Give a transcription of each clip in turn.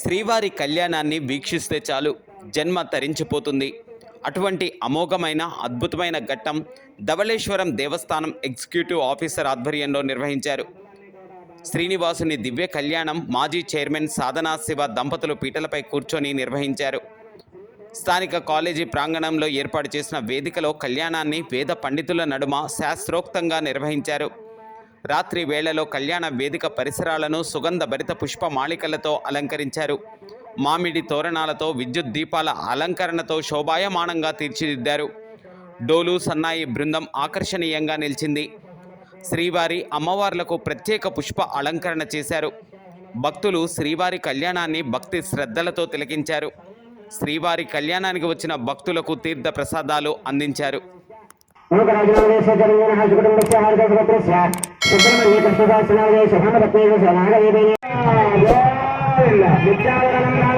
శ్రీవారి కళ్యాణాన్ని వీక్షిస్తే చాలు జన్మ తరించిపోతుంది. అటువంటి అమోఘమైన అద్భుతమైన ఘట్టం ధవళేశ్వరం దేవస్థానం ఎగ్జిక్యూటివ్ ఆఫీసర్ ఆధ్వర్యంలో నిర్వహించారు. శ్రీనివాసుని దివ్య కళ్యాణం మాజీ చైర్మన్ సాధనా శివ దంపతులు పీటలపై కూర్చొని నిర్వహించారు. స్థానిక కాలేజీ ప్రాంగణంలో ఏర్పాటు చేసిన వేదికలో కళ్యాణాన్ని వేద పండితుల నడుమ శాస్త్రోక్తంగా నిర్వహించారు. రాత్రి వేళలో కళ్యాణ వేదిక పరిసరాలను సుగంధ భరిత పుష్ప మాళికలతో అలంకరించారు. మామిడి తోరణాలతో విద్యుత్ దీపాల అలంకరణతో శోభాయమానంగా తీర్చిదిద్దారు. డోలు సన్నాయి బృందం ఆకర్షణీయంగా నిలిచింది. శ్రీవారి అమ్మవార్లకు ప్రత్యేక పుష్ప అలంకరణ చేశారు. భక్తులు శ్రీవారి కళ్యాణాన్ని భక్తి శ్రద్ధలతో తిలకించారు. శ్రీవారి కళ్యాణానికి వచ్చిన భక్తులకు తీర్థ ప్రసాదాలు అందించారు. నూతనజనవేశజనీయనః సుకుటుంబస్య హార్దసుపుత్రస్య సుబ్రహ్మణ్య కృష్ణదాసనాదేశ భామపత్నైవ సమాగవేదైన నిత్యావరణం నాలుగు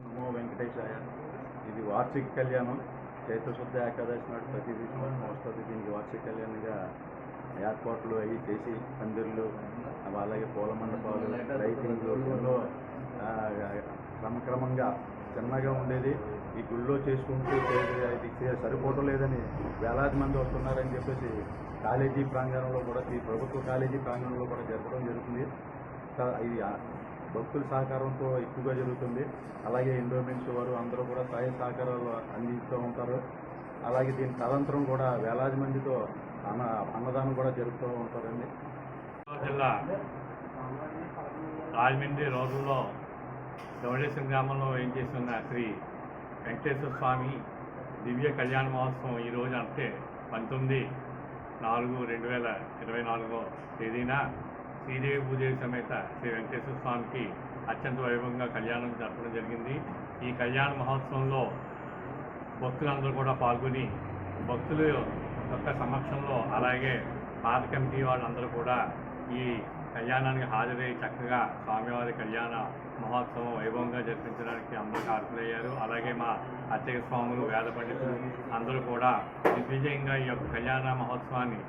నమో వెంకటేశాయ. ఇది వార్షిక కళ్యాణం. చైత్రశుద్ధ ఏకాదశి నాడు ప్రతి వస్తుంది దీనికి వార్షిక కళ్యాణంగా ఏర్పాట్లు అవి చేసి పందిర్లు అలాగే పూల మండపాలు లైటింగ్ ఎన్నో క్రమక్రమంగా చిన్నగా ఉండేది. ఈ గుళ్ళో చేసుకుంటూ ఇది సరిపోవటం లేదని వేలాది మంది వస్తున్నారని చెప్పేసి కాలేజీ ప్రాంగణంలో కూడా ఈ ప్రభుత్వ కాలేజీ ప్రాంగణంలో కూడా జరపడం జరుగుతుంది. ఇది భక్తుల సహకారంతో ఎక్కువగా జరుగుతుంది. అలాగే ఎండోమెంట్స్ వారు అందరూ కూడా సహాయ సహకారాలు అందిస్తూ ఉంటారు. అలాగే దీని తదంతరం కూడా వేలాది మందితో అన్న అన్నదానం కూడా జరుపుతూ ఉంటారండి. జిల్లా రాజమండ్రి రోజుల్లో ధవళేశ్వరం గ్రామంలో ఏం చేస్తున్న శ్రీ వెంకటేశ్వర స్వామి దివ్య కళ్యాణ మహోత్సవం ఈరోజు అంటే పంతొమ్మిది నాలుగు రెండు వేల ఇరవై నాలుగో తేదీన శ్రీదేవి భూదేవి సమేత శ్రీ వెంకటేశ్వర స్వామికి అత్యంత వైభవంగా కళ్యాణం జరపడం జరిగింది. ఈ కళ్యాణ మహోత్సవంలో భక్తులందరూ కూడా పాల్గొని భక్తులు యొక్క సమక్షంలో అలాగే పాత కమిటీ వాళ్ళందరూ కూడా ఈ కళ్యాణానికి హాజరై చక్కగా స్వామివారి కళ్యాణ మహోత్సవం వైభవంగా జరిపించడానికి అందరూ హాజరయ్యారు అలాగే మా అర్చక స్వాములు వేద పండితులు అందరూ కూడా దిగ్విజయంగా ఈ యొక్క కళ్యాణ మహోత్సవాన్ని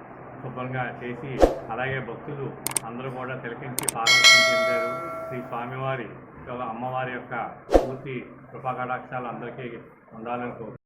శుభ్రంగా చేసి అలాగే భక్తులు అందరూ కూడా తిలకించి పార్వత్యం చెందారు శ్రీ స్వామివారి అమ్మవారి యొక్క పూర్తి కృపాకటాక్షాలు అందరికీ ఉండాలని కోరు